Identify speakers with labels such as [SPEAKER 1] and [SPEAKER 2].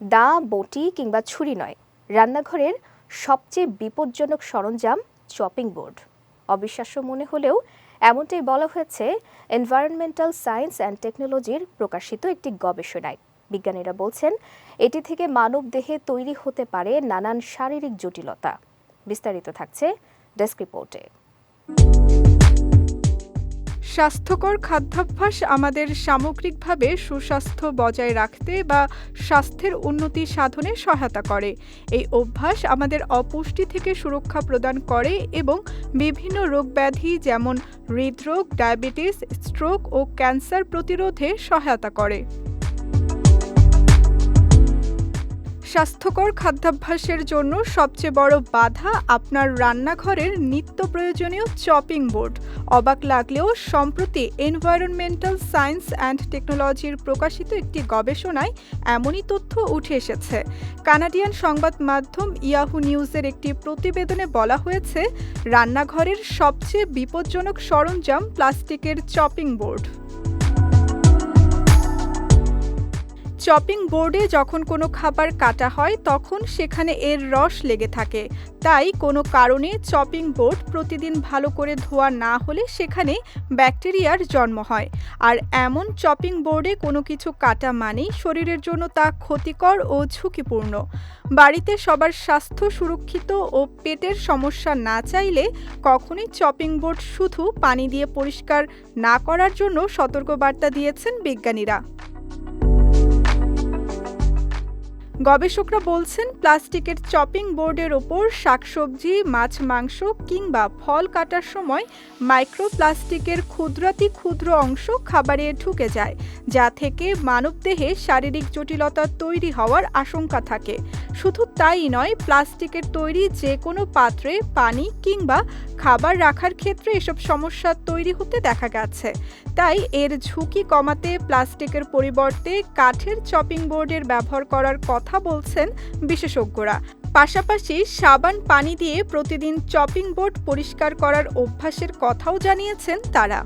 [SPEAKER 1] দা, বটি কিংবা ছুরি নয়। রান্নাঘরের সবচেয়ে বিপজ্জনক সরঞ্জাম চপিং বোর্ড। অবিশ্বাস্য মনে হলেও এমনটাই বলা হয়েছে, এনভায়রনমেন্টাল সায়েন্স অ্যান্ড টেকনোলজির প্রকাশিত একটি গবেষণায়। বিজ্ঞানীরা বলছেন, এটি থেকে মানব দেহে তৈরি হতে পারে নানান শারীরিক জটিলতা। বিস্তারিত থাকছে ডেস্ক রিপোর্টে।
[SPEAKER 2] স্বাস্থ্যকর খাদ্যাভ্যাস আমাদের সামগ্রিকভাবে সুস্বাস্থ্য বজায় রাখতে বা স্বাস্থ্যের উন্নতি সাধনে সহায়তা করে। এই অভ্যাস আমাদের অপুষ্টি থেকে সুরক্ষা প্রদান করে এবং বিভিন্ন রোগ ব্যাধি যেমন হৃদরোগ, ডায়াবেটিস, স্ট্রোক ও ক্যান্সার প্রতিরোধে সহায়তা করে। স্বাস্থ্যকর খাদ্যাভ্যাসের জন্য সবচেয়ে বড় বাধা আপনার রান্নাঘরের নিত্য প্রয়োজনীয় চপিং বোর্ড অবাক লাগলেও সম্প্রতি এনভায়রনমেন্টাল সায়েন্স অ্যান্ড টেকনোলজির প্রকাশিত একটি গবেষণায় এমনই তথ্য উঠে এসেছে। কানাডিয়ান সংবাদ মাধ্যম ইয়াহু নিউজের একটি প্রতিবেদনে বলা হয়েছে, রান্নাঘরের সবচেয়ে বিপজ্জনক সরঞ্জাম প্লাস্টিকের চপিং বোর্ড চপিং বোর্ডে যখন কোনো খাবার কাটা হয়, তখন সেখানে এর রস লেগে থাকে। তাই কোনো কারণে চপিং বোর্ড প্রতিদিন ভালো করে ধোয়া না হলে সেখানে ব্যাকটেরিয়ার জন্ম হয়। আর এমন চপিং বোর্ডে কোনো কিছু কাটা মানেই শরীরের জন্য তা ক্ষতিকর ও ঝুঁকিপূর্ণ। বাড়িতে সবার স্বাস্থ্য সুরক্ষিত ও পেটের সমস্যা না চাইলে কখনই চপিং বোর্ড শুধু পানি দিয়ে পরিষ্কার না করার জন্য সতর্কবার্তা দিয়েছেন বিজ্ঞানীরা। গবেষকরা বলছেন প্লাস্টিকের চপিং বোর্ডের ওপর শাকসবজি, মাছ, মাংস কিংবা ফল কাটার সময় মাইক্রোপ্লাস্টিকের ক্ষুদ্রাতি ক্ষুদ্র অংশ খাবারে ঢুকে যায়, যা থেকে মানবদেহে শারীরিক জটিলতা তৈরি হওয়ার আশঙ্কা থাকে। শুধু তাই নয়, প্লাস্টিকের তৈরি যে কোনো পাত্রে পানি কিংবা খাবার রাখার ক্ষেত্রে এসব সমস্যা তৈরি হতে দেখা গেছে। তাই এর ঝুঁকি কমাতে প্লাস্টিকের পরিবর্তে কাঠের চপিং বোর্ডের ব্যবহার করার কথা বলছেন বিশেষজ্ঞরা। পাশাপাশি সাবান, পানি দিয়ে প্রতিদিন চপিং বোর্ড পরিষ্কার করার অভ্যাসের কথাও জানিয়েছেন তারা।